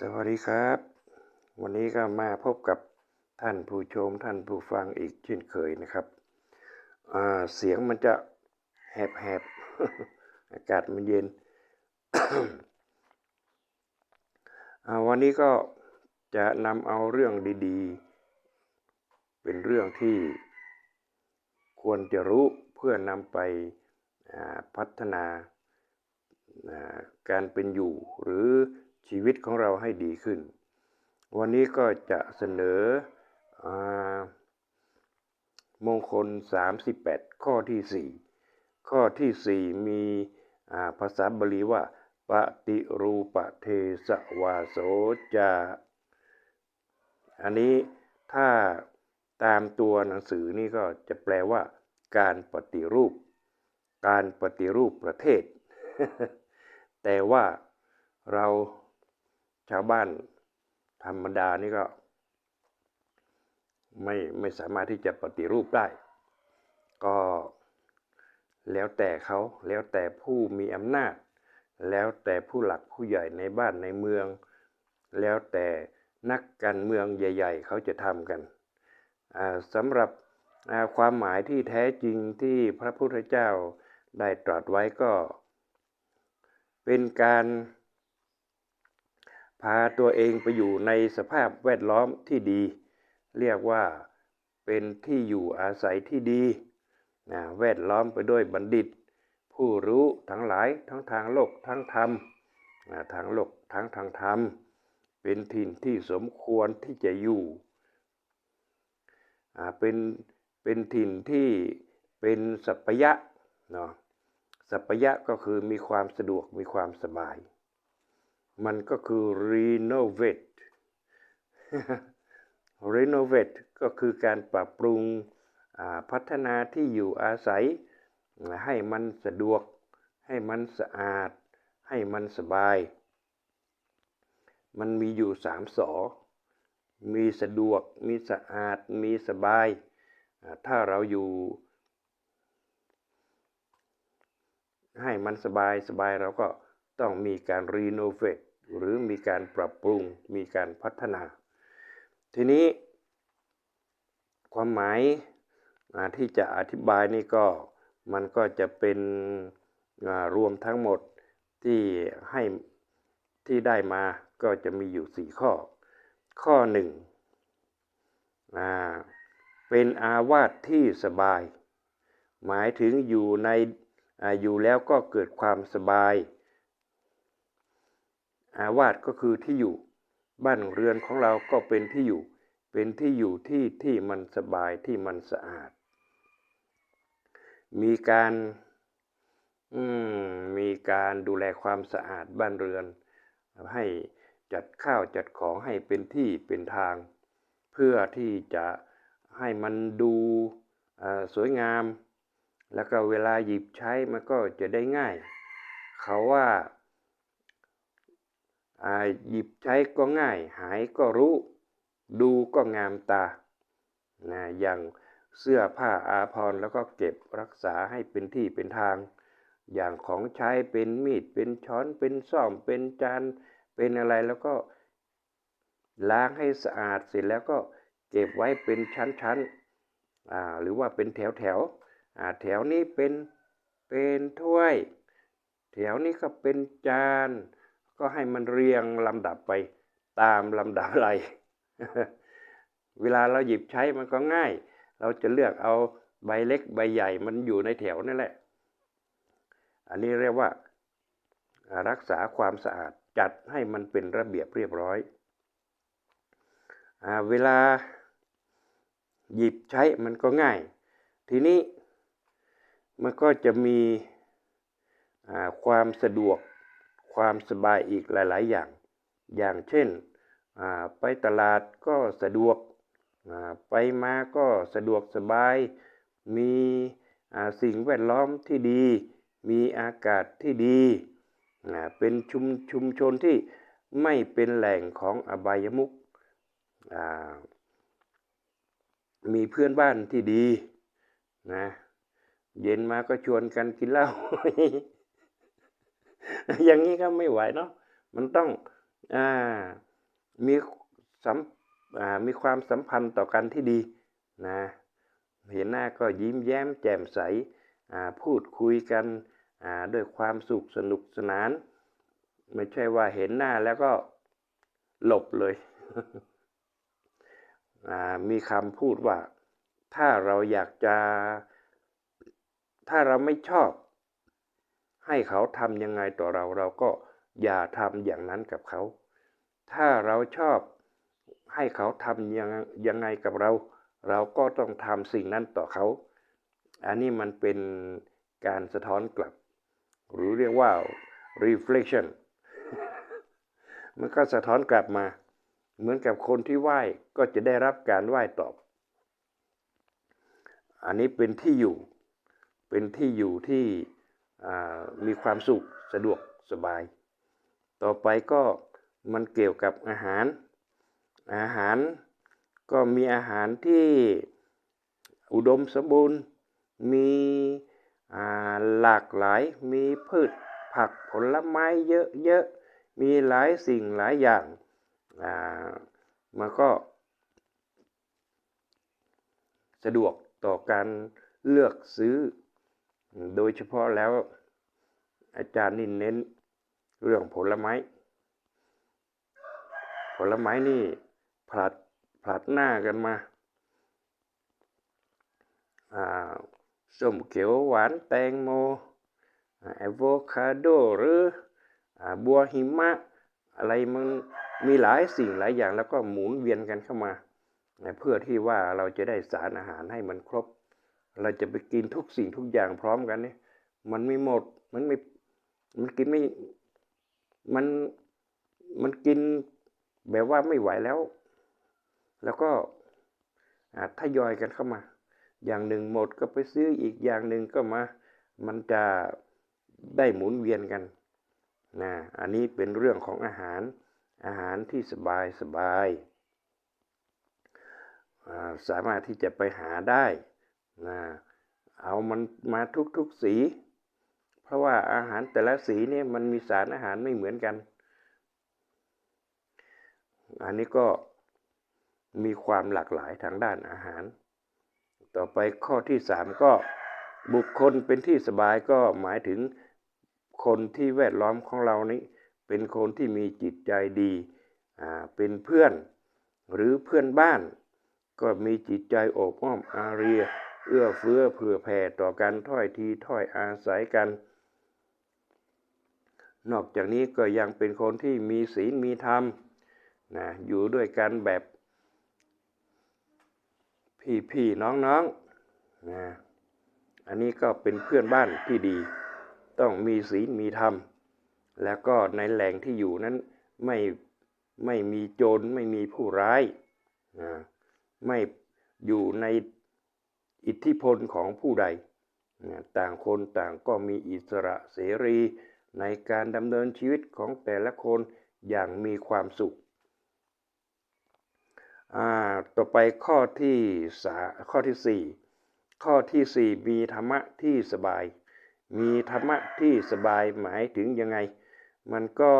สวัสดีครับ วันนี้ก็มาพบกับท่านผู้ชมท่านผู้ฟังอีกเช่นเคยนะครับเสียงมันจะแหบๆอากาศมันเย็น วันนี้ก็จะนำเอาเรื่องดีๆ เป็นเรื่องที่ควรจะรู้เพื่อนำไปพัฒนาการเป็นอยู่หรือ ชีวิตของเราให้ดีขึ้น วันนี้ก็จะเสนออามงคล 38 ข้อที่ 4 ข้อที่ 4 มีภาษาบาลีว่าปฏิรูปเทสวาโสจา อันนี้ถ้าตามตัวหนังสือนี่ก็จะแปลว่า การปฏิรูป การปฏิรูปประเทศ แต่ว่าเรา ชาวบ้านธรรมดานี่ก็ ไม่ไม่สามารถที่จะปฏิรูปได้ ก็แล้วแต่เขาแล้วแต่ผู้มีอำนาจ แล้วแต่ผู้หลักผู้ใหญ่ในบ้านในเมือง แล้วแต่นักการเมืองใหญ่ ๆ เขาจะทำกันสำหรับความหมายที่แท้จริงที่พระพุทธเจ้าได้ตรัสไว้ก็ เป็นการาตัวเองไปอยู่ในสภาพแวดล้อมที่ดี เรียกว่าเป็นที่อยู่อาศัยที่ดีนะแวดล้อมไปด้วยบัณฑิต ผู้รู้ทั้งหลายทั้งทางโลกทั้งธรรมนะทางโลกทั้งทางธรรม เป็นถิ่นที่สมควรที่จะอยู่เป็นเป็นถิ่นที่เป็นสัพยะเนาะสัพยะก็คือมีความสะดวกมีความสบาย มันก็คือ renovate renovate ก็คือการปรับปรุงพัฒนาที่อยู่อาศัย ให้มันสะดวก ให้มันสะอาด ให้มันสบาย มันมีอยู่สามสอ มีสะดวก มีสะอาด มีสบาย ถ้าเราอยู่ ให้มันสบายสบายเราก็ต้องมีการรีโนเวท หรือมีการปรับปรุงมีการพัฒนา ทีนี้ ความหมายที่จะอธิบายนี่ก็มันก็จะเป็นรวมทั้งหมดที่ให้ที่ได้มาก็จะมีอยู่ 4 ข้อ ข้อหนึ่งเป็นอาวาสที่สบาย หมายถึงอยู่ในอยู่แล้วก็เกิดความสบาย อาวาสก็คือที่อยู่ บ้านเรือนของเราก็เป็นที่อยู่ เป็นที่อยู่ที่ที่มันสบายที่มันสะอาด มีการมีการดูแลความสะอาดบ้านเรือน ให้จัดข้าวจัดของให้เป็นที่เป็นทาง เพื่อที่จะให้มันดูสวยงาม แล้วก็เวลาหยิบใช้มันก็จะได้ง่าย เขาว่า หยิบใช้ก็ง่าย หายก็รู้ ดูก็งามตานะอย่างเสื้อผ้าอาภรณ์แล้วก็เก็บรักษาให้เป็นที่เป็นทาง อย่างของใช้เป็นมีดเป็นช้อนเป็นซ่อมเป็นจานเป็นอะไรแล้วก็ ล้างให้สะอาดเสร็จแล้วก็เก็บไว้เป็นชั้นๆหรือว่าเป็นแถวแถวแถวนี้เป็นเป็นถ้วย แถวนี้ก็เป็นจาน ก็ให้มันเรียงลำดับไปตามลำดับอะไร เวลาเราหยิบใช้มันก็ง่าย เราจะเลือกเอาใบเล็กใบใหญ่มันอยู่ในแถวนั่นแหละ อันนี้เรียกว่า รักษาความสะอาดจัดให้มันเป็นระเบียบเรียบร้อย เวลาหยิบใช้มันก็ง่าย ทีนี้มันก็จะมีความสะดวก ความสบายอีกหลาย ๆ อย่าง อย่างเช่น ไปตลาดก็สะดวก ไปมาก็สะดวกสบาย มีสิ่งแวดล้อมที่ดี มีอากาศที่ดี เป็นชุมชุมชนที่ไม่เป็นแหล่งของอบายมุกมีเพื่อนบ้านที่ดีนะ เย็นมาก็ชวนกันกินเหล้า อย่างนี้ก็ไม่ไหวเนาะมันต้องอมีสัมมีความสัมพันธ์ต่อกันที่ดีนะเห็นหน้าก็ยิ้มแย้มแจ่มใสพูดคุยกันด้วยความสุขสนุกสนาน ไม่ใช่ว่าเห็นหน้าแล้วก็หลบเลย มีคำพูดว่า ถ้าเราอยากจะ ถ้าเราไม่ชอบ ให้เขาทำยังไงต่อเราเราก็อย่าทำอย่างนั้นกับเขา ถ้าเราชอบให้เขาทำยังยังไงกับเรา เราก็ต้องทำสิ่งนั้นต่อเขา อันนี้มันเป็นการสะท้อนกลับ หรือเรียกว่า reflection มันก็สะท้อนกลับมา เหมือนกับคนที่ไหว้ก็จะได้รับการไหว้ตอบ อันนี้เป็นที่อยู่ เป็นที่อยู่ที่ มีความสุขสะดวกสบาย ต่อไปก็มันเกี่ยวกับอาหาร อาหารก็มีอาหารที่อุดมสมบูรณ์ มีหลากหลาย มีพืชผักผลไม้เยอะๆ มีหลายสิ่งหลายอย่างมันก็สะดวกต่อการเลือกซื้อ โดยเฉพาะแล้ว อาจารย์นี่เน้นเรื่องผลไม้ ผลไม้นี่ผลัดผลัดหน้ากันมาส้มเขียวหวานแตงโมอะโวคาโดหรือบัวหิมะ อะไรมันมีหลายสิ่งหลายอย่างแล้วก็หมุนเวียนกันเข้ามา เพื่อที่ว่าเราจะได้สารอาหารให้มันครบ เราจะไปกินทุกสิ่งทุกอย่างพร้อมกันเนี่ย มันไม่หมด มันไม่ มันกินไม่ มัน มันกินแบบว่าไม่ไหวแล้ว แล้วก็ทยอยกันเข้ามา อย่างหนึ่งหมดก็ไปซื้ออีกอย่างหนึ่งก็มา มันจะได้หมุนเวียนกันนะอันนี้เป็นเรื่องของอาหาร อาหารที่สบายสบาย สามารถที่จะไปหาได้ นะเอามันมาทุกๆสี เพราะว่าอาหารแต่ละสีเนี่ยมันมีสารอาหารไม่เหมือนกัน อันนี้ก็มีความหลากหลายทางด้านอาหาร ต่อไปข้อที่สามก็บุคคลเป็นที่สบายก็หมายถึงคนที่แวดล้อมของเรานี้ เป็นคนที่มีจิตใจดีอ่าเป็นเพื่อนหรือเพื่อนบ้าน ก็มีจิตใจโอบอ้อมอารี เอื้อเฟื้อเผื่อแผ่ต่อกันถ้อยทีถ้อยอาศัยกัน นอกจากนี้ก็ยังเป็นคนที่มีศีลมีธรรมนะอยู่ด้วยกันแบบพี่พี่น้องน้องนะอันนี้ก็เป็นเพื่อนบ้านที่ดี ต้องมีศีลมีธรรม แล้วก็ในแหล่งที่อยู่นั้นไม่ไม่มีโจรไม่มีผู้ร้ายนะไม่อยู่ใน อิทธิพลของผู้ใด ต่างคนต่างก็มีอิสระเสรีในการดำเนินชีวิตของแต่ละคนอย่างมีความสุข ต่อไปข้อที่สาข้อที่สี่ข้อที่สี่มีธรรมะที่สบาย มีธรรมะที่สบายหมายถึงยังไง มันก็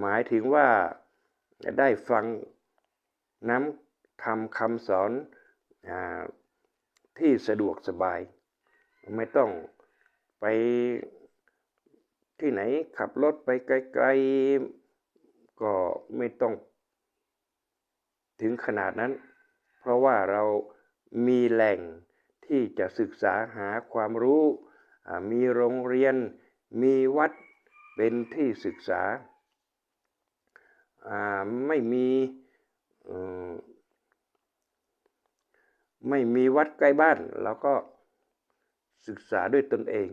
หมายถึงว่าได้ฟังน้ำทำคำสอนอ ที่สะดวกสบาย ไม่ต้องไปที่ไหนขับรถไปไกลๆ ก็ไม่ต้องถึงขนาดนั้น เพราะว่าเรามีแหล่งที่จะศึกษาหาความรู้ มีโรงเรียน มีวัดเป็นที่ศึกษา ไม่มี ไม่มีวัดใกล้บ้านเราก็ศึกษาด้วยตนเอง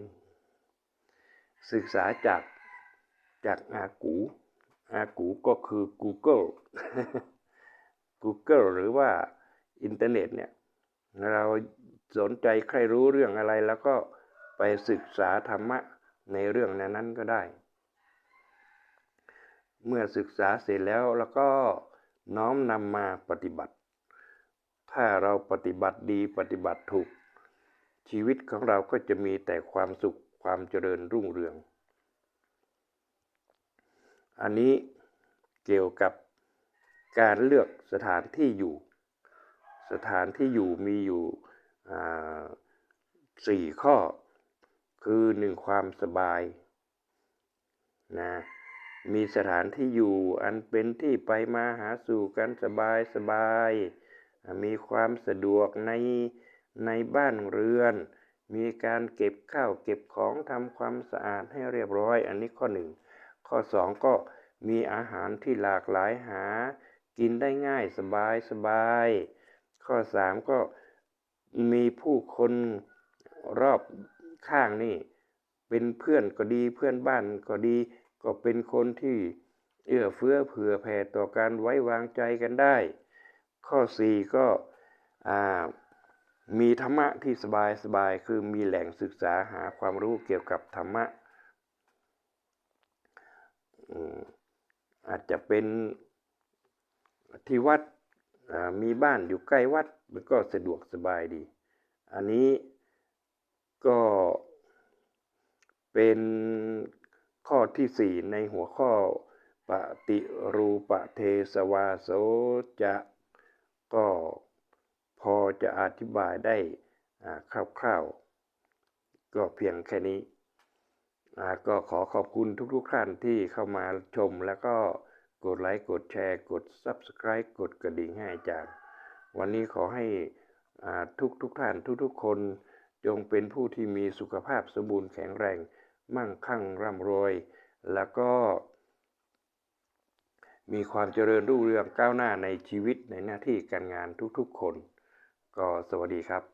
ศึกษาจากจากอากูอากูก็คือ Google Google หรือว่าอินเทอร์เน็ตเนี่ย เราสนใจใครรู้เรื่องอะไร แล้วก็ไปศึกษาธรรมะในเรื่องนั้นก็ได้ เมื่อศึกษาเสร็จแล้วแล้วก็น้อมนำมาปฏิบัติ ถ้าเราปฏิบัติดีปฏิบัติถูก ชีวิตของเราก็จะมีแต่ความสุขความเจริญรุ่งเรือง อันนี้เกี่ยวกับการเลือกสถานที่อยู่ สถานที่อยู่มีอยู่สี่ข้อ คือหนึ่งความสบายนะมีสถานที่อยู่อันเป็นที่ไปมาหาสู่กันสบายสบาย มีความสะดวกในในบ้านเรือน มีการเก็บข้าวเก็บของทำความสะอาดให้เรียบร้อย อันนี้ข้อหนึ่งข้อสองก็มีอาหารที่หลากหลายหา กินได้ง่ายสบายสบาย ข้อสามก็มีผู้คนรอบข้างนี่ เป็นเพื่อนก็ดีเพื่อนบ้านก็ดี ก็เป็นคนที่เอื้อเฟื้อเผื่อแผ่ต่อการไว้วางใจกันได้ ข้อสี่ก็มีธรรมะที่สบายสบายคือมีแหล่งศึกษาหาความรู้เกี่ยวกับธรรมะอาจจะเป็นที่วัดมีบ้านอยู่ใกล้วัดมันก็สะดวกสบายดี อันนี้ก็เป็นข้อที่สี่ในหัวข้อปฏิรูปเทสวาโสจะ ก็พอจะอธิบายได้คร่าวๆ ก็เพียงแค่นี้ ก็ขอขอบคุณทุกๆท่านที่เข้ามาชม แล้วก็กดไลค์ กดแชร์ กด Subscribe กดกระดิ่งให้อาจารย์ วันนี้ขอให้ทุกทุกท่านทุกๆ คนจงเป็นผู้ที่มีสุขภาพสมบูรณ์แข็งแรง มั่งคั่งร่ำรวย แล้วก็ มีความเจริญรุ่งเรืองก้าวหน้าในชีวิตในหน้าที่การงานทุกๆคน ก็สวัสดีครับ